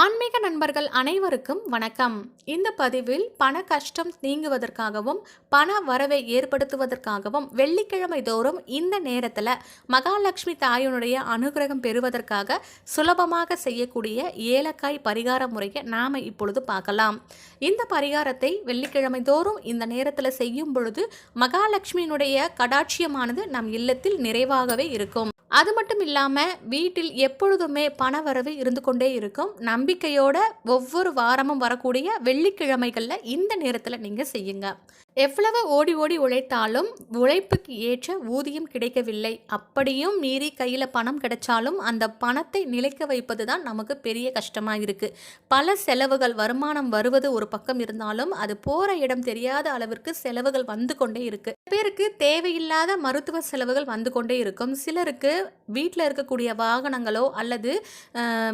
ஆன்மீக நண்பர்கள் அனைவருக்கும் வணக்கம். இந்த பதிவில் பண கஷ்டம் நீங்குவதற்காகவும் பண வரவை ஏற்படுத்துவதற்காகவும் வெள்ளிக்கிழமை தோறும் இந்த நேரத்தில் மகாலட்சுமி தாயினுடைய அனுகிரகம் பெறுவதற்காக சுலபமாக செய்யக்கூடிய ஏலக்காய் பரிகார முறையை நாம் இப்பொழுது பார்க்கலாம். இந்த பரிகாரத்தை வெள்ளிக்கிழமை தோறும் இந்த நேரத்தில் செய்யும் பொழுது மகாலட்சுமியினுடைய கடாட்சியமானது நம் இல்லத்தில் நிறைவாகவே இருக்கும். அது மட்டும் இல்லாமல் வீட்டில் எப்பொழுதுமே பணவரவு இருந்து கொண்டே இருக்கும். நம்பிக்கையோட ஒவ்வொரு வாரமும் வரக்கூடிய வெள்ளிக்கிழமைகளில் இந்த நேரத்தில் நீங்கள் செய்யுங்க. எவ்வளவு ஓடி ஓடி உழைத்தாலும் உழைப்புக்கு ஏற்ற ஊதியம் கிடைக்கவில்லை. அப்படியும் மீறி கையில் பணம் கிடைச்சாலும் அந்த பணத்தை நிலைக்க வைப்பது தான் நமக்கு பெரிய கஷ்டமாக இருக்குது பல செலவுகள் வருமானம் வருவது ஒரு பக்கம் இருந்தாலும் அது போகிற இடம் தெரியாத அளவிற்கு செலவுகள் வந்து கொண்டே இருக்குது பேருக்கு தேவையில்லாத மருத்துவ செலவுகள் வந்து கொண்டே இருக்கும். சிலருக்கு வீட்டில் இருக்கக்கூடிய வாகனங்களோ அல்லது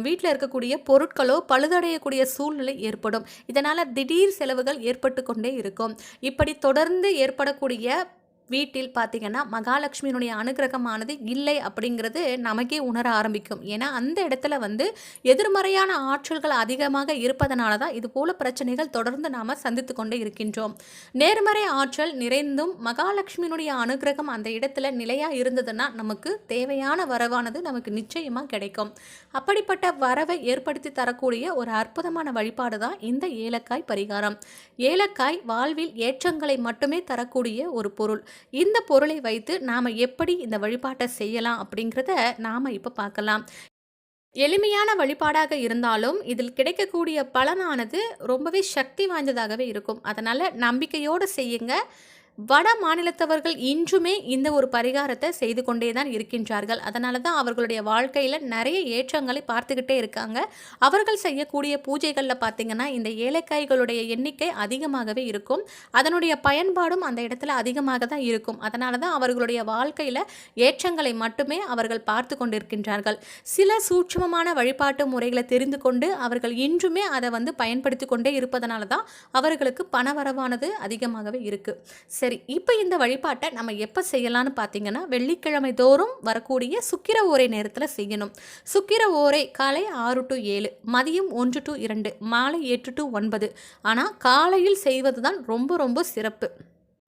வீட்டில் இருக்கக்கூடிய பொருட்களோ பழுதடையக்கூடிய சூழ்நிலை ஏற்படும். இதனால் திடீர் செலவுகள் ஏற்பட்டு கொண்டே இருக்கும். இப்படி தொடர்ந்து ஏற்படக்கூடிய வீட்டில் பார்த்தீங்கன்னா மகாலட்சுமியினுடைய அனுகிரகமானது இல்லை அப்படிங்கிறது நமக்கே உணர ஆரம்பிக்கும். ஏன்னா அந்த இடத்துல வந்து எதிர்மறையான ஆற்றல்கள் அதிகமாக இருப்பதனால தான் இது போல பிரச்சனைகள் தொடர்ந்து நாம் சந்தித்து கொண்டே இருக்கின்றோம். நேர்மறை ஆற்றல் நிறைந்தும் மகாலட்சுமியினுடைய அனுகிரகம் அந்த இடத்துல நிலையாக இருந்ததுன்னா நமக்கு தேவையான வரவானது நமக்கு நிச்சயமாக கிடைக்கும். அப்படிப்பட்ட வரவை ஏற்படுத்தி தரக்கூடிய ஒரு அற்புதமான வழிபாடு தான் இந்த ஏலக்காய் பரிகாரம். ஏலக்காய் வாழ்வில் ஏற்றங்களை மட்டுமே தரக்கூடிய ஒரு பொருள். இந்த பொருளை வைத்து நாம் எப்படி இந்த வழிபாட்டை செய்யலாம் அப்படிங்கிறத நாம் இப்போ பார்க்கலாம். எளிமையான வழிபாடாக இருந்தாலும் இதில் கிடைக்கக்கூடிய பலனானது ரொம்பவே சக்தி வாய்ந்ததாகவே இருக்கும். அதனால் நம்பிக்கையோடு செய்யுங்க. வட மாநிலத்தவர்கள் இன்றுமே இந்த ஒரு பரிகாரத்தை செய்து கொண்டே தான் இருக்கின்றார்கள். அதனால தான் அவர்களுடைய வாழ்க்கையில் நிறைய ஏற்றங்களை பார்த்துக்கிட்டே இருக்காங்க. அவர்கள் செய்யக்கூடிய பூஜைகளில் பார்த்திங்கன்னா இந்த ஏலக்காய்களுடைய எண்ணிக்கை அதிகமாகவே இருக்கும். அதனுடைய பயன்பாடும் அந்த இடத்துல அதிகமாக தான் இருக்கும். அதனால தான் அவர்களுடைய வாழ்க்கையில் ஏற்றங்களை மட்டுமே அவர்கள் பார்த்து கொண்டிருக்கின்றார்கள். சில சூட்சமமான வழிபாட்டு முறைகளை தெரிந்து கொண்டு அவர்கள் இன்றுமே அதை வந்து பயன்படுத்தி கொண்டே இருப்பதனால தான் அவர்களுக்கு பணவரவானது அதிகமாகவே இருக்குது சரி இப்போ இந்த வழிபாட்டை நம்ம எப்போ செய்யலாம்னு பார்த்தீங்கன்னா வெள்ளிக்கிழமை தோறும் வரக்கூடிய சுக்கிர ஓரை நேரத்தில் செய்யணும். சுக்கிர ஓரை காலை ஆறு டு ஏழு மதியம் ஒன்று டு இரண்டு மாலை எட்டு டு ஒன்பது. ஆனால் காலையில் செய்வது தான் ரொம்ப ரொம்ப சிறப்பு.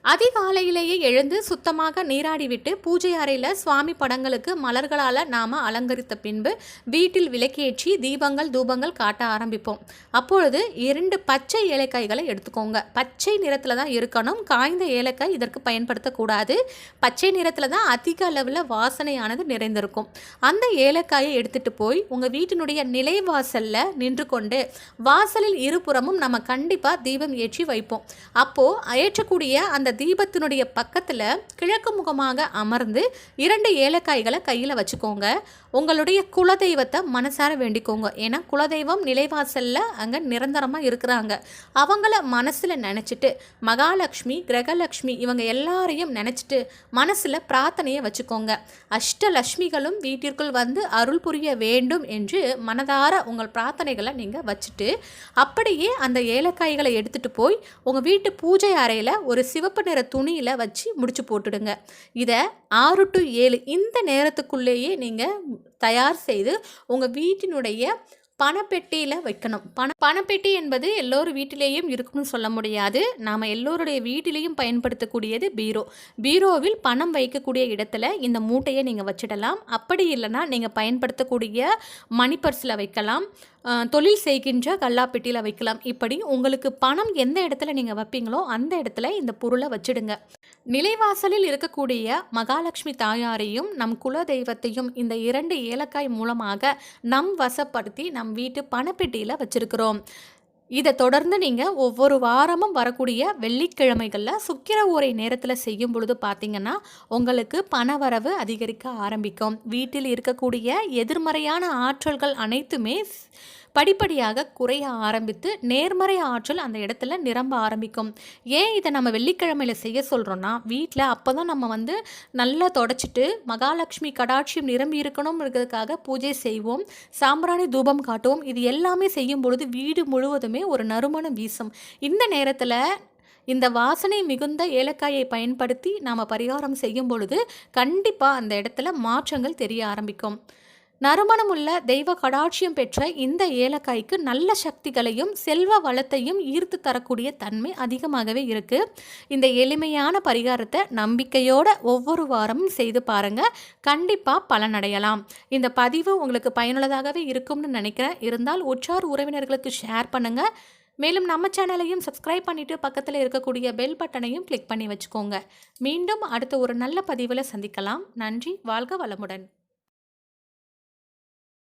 அதிகாலையிலேயே எழுந்து சுத்தமாக நீராடிவிட்டு பூஜை அறையில் சுவாமி படங்களுக்கு மலர்களால் நாம் அலங்கரித்த பின்பு வீட்டில் விளக்கேற்றி தீபங்கள் தூபங்கள் காட்ட ஆரம்பிப்போம். அப்பொழுது இரண்டு பச்சை ஏலக்காய்களை எடுத்துக்கோங்க. பச்சை நிறத்தில் தான் இருக்கணும். காய்ந்த ஏலக்காய் இதற்கு பயன்படுத்தக்கூடாது பச்சை நிறத்தில் தான் அதிக அளவில் வாசனையானது நிறைந்திருக்கும். அந்த ஏலக்காயை எடுத்துகிட்டு போய் உங்கள் வீட்டினுடைய நிலைவாசலில் நின்று கொண்டு வாசலில் இருபுறமும் நம்ம கண்டிப்பாக தீபம் ஏற்றி வைப்போம். அப்போது ஏற்றக்கூடிய அந்த தீபத்தினுடைய பக்கத்தில் கிழக்கு முகமாக அமர்ந்து இரண்டு ஏலக்காய்களை கையில் வச்சுக்கோங்க. உங்களுடைய குலதெய்வத்தை மனசார வேண்டிக்கோங்க. ஏன்னா குலதெய்வம் நிலைவாசலில் அங்கே நிரந்தரமாக இருக்கிறாங்க. அவங்கள மனசில் நினச்சிட்டு மகாலட்சுமி கிரகலக்ஷ்மி இவங்க எல்லாரையும் நினச்சிட்டு மனசில் பிரார்த்தனையை வச்சுக்கோங்க. அஷ்டலட்சுமிகளும் வீட்டிற்குள் வந்து அருள் புரிய வேண்டும் என்று மனதார உங்கள் பிரார்த்தனைகளை நீங்கள் வச்சுட்டு அப்படியே அந்த ஏலக்காய்களை எடுத்துகிட்டு போய் உங்கள் வீட்டு பூஜை அறையில் ஒரு சிவப்பு நிற துணியில் வச்சு முடிச்சு போட்டுடுங்க. இதை ஆறு டு ஏழு இந்த நேரத்துக்குள்ளேயே நீங்கள் தயார் செய்து உங்கள் வீட்டினுடைய பணப்பெட்டியில் வைக்கணும். பண பணப்பெட்டி என்பது எல்லோரும் வீட்டிலேயும் இருக்கும்னு சொல்ல முடியாது. நாம் எல்லோருடைய வீட்டிலையும் பயன்படுத்தக்கூடியது பீரோ. பீரோவில் பணம் வைக்கக்கூடிய இடத்துல இந்த மூட்டையை நீங்கள் வச்சிடலாம். அப்படி இல்லைன்னா நீங்கள் பயன்படுத்தக்கூடிய மணி பர்ஸில் வைக்கலாம். தொழில் செய்கின்ற கல்லாப்பெட்டியில் வைக்கலாம். இப்படி உங்களுக்கு பணம் எந்த இடத்துல நீங்கள் வைப்பீங்களோ அந்த இடத்துல இந்த பொருளை வச்சிடுங்க. நிலைவாசலில் இருக்கக்கூடிய மகாலட்சுமி தாயாரையும் நம் குல தெய்வத்தையும் இந்த இரண்டு ஏலக்காய் மூலமாக நம் வசப்படுத்தி நம் வீட்டு பணப்பெட்டியில் வச்சிருக்கிறோம். இதை தொடர்ந்து நீங்கள் ஒவ்வொரு வாரமும் வரக்கூடிய வெள்ளிக்கிழமைகளில் சுக்கிர ஊரை நேரத்தில் செய்யும் பொழுது பார்த்தீங்கன்னா உங்களுக்கு பணவரவு அதிகரிக்க ஆரம்பிக்கும். வீட்டில் இருக்கக்கூடிய எதிர்மறையான ஆற்றல்கள் அனைத்துமே படிப்படியாக குறைய ஆரம்பித்து நேர்மறை ஆற்றல் அந்த இடத்துல நிரம்ப ஆரம்பிக்கும். ஏன் இதை நம்ம வெள்ளிக்கிழமையில் செய்ய சொல்கிறோன்னா வீட்டில் அப்போ தான் நம்ம வந்து நல்லா தொடச்சிட்டு மகாலட்சுமி கடாட்சியம் நிரம்பி இருக்கணும்ங்கிறதுக்காக பூஜை செய்வோம். சாம்பிராணி தூபம் காட்டுவோம். இது எல்லாமே செய்யும் பொழுது வீடு முழுவதுமே ஒரு நறுமணம் வீசும். இந்த நேரத்தில் இந்த வாசனை மிகுந்த ஏலக்காயை பயன்படுத்தி நாம் பரிகாரம் செய்யும் பொழுது கண்டிப்பாக அந்த இடத்துல மாற்றங்கள் தெரிய ஆரம்பிக்கும். நறுமணமுள்ள தெய்வ கடாட்சியம் பெற்ற இந்த ஏலக்காய்க்கு நல்ல சக்திகளையும் செல்வ வளத்தையும் ஈர்த்து தரக்கூடிய தன்மை அதிகமாகவே இருக்கு. இந்த எளிமையான பரிகாரத்தை நம்பிக்கையோட ஒவ்வொரு வாரமும் செய்து பாருங்க. கண்டிப்பா பலனடையலாம். இந்த பதிவு உங்களுக்கு பயனுள்ளதாகவே இருக்கும்னு நினைக்கிறேன். இருந்தால் உற்றார் உறவினர்களுக்கு ஷேர் பண்ணுங்க. மேலும் நம்ம சேனலையும் சப்ஸ்கிரைப் பண்ணிட்டு பக்கத்தில் இருக்கக்கூடிய பெல் பட்டனையும் கிளிக் பண்ணி வச்சுக்கோங்க. மீண்டும் அடுத்த ஒரு நல்ல பதிவில் சந்திக்கலாம். நன்றி. வாழ்க வளமுடன்.